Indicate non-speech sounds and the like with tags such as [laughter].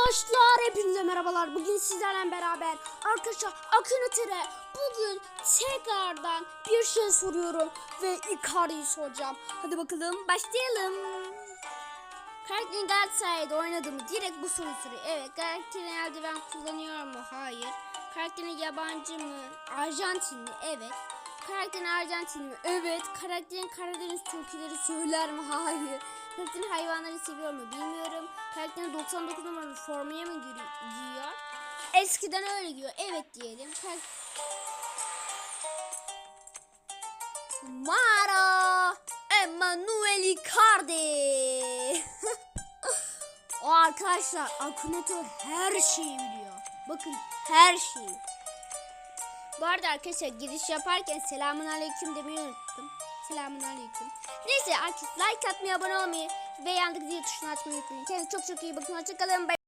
Arkadaşlar hepinize merhabalar. Bugün sizlerle beraber arkadaşlar Akınatır'a bugün tekrardan bir şey soruyorum ve Icardi'yi soracağım. Hadi bakalım başlayalım. Karakterin Galatasaray'da oynadı mı? Direkt bu soruyu soruyor. Evet karakterin eldiven kullanıyor mu? Hayır. Karakterin yabancı mı? Arjantinli. Evet. Karakterin Arjantinli mi? Evet. Karakterin Karadeniz türküleri söyler mi? Hayır. Karakterin hayvanları seviyor mu? Bilmiyorum. Karakterin 99 numaralı formaya mı giyiyor? Eskiden öyle giyiyor. Evet diyelim. Kar- Mara Emanuel Icardi. [laughs] arkadaşlar Akınatör her şeyi biliyor. Bakın her şeyi. Bu arada arkadaşlar giriş yaparken selamun aleyküm demeyi unuttum. Selamun aleyküm. Arkadaşlar like atmayı, abone olmayı ve yandaki zil tuşunu açmayı unutmayın. Kendinize çok çok iyi bakın. Hoşçakalın. Bye.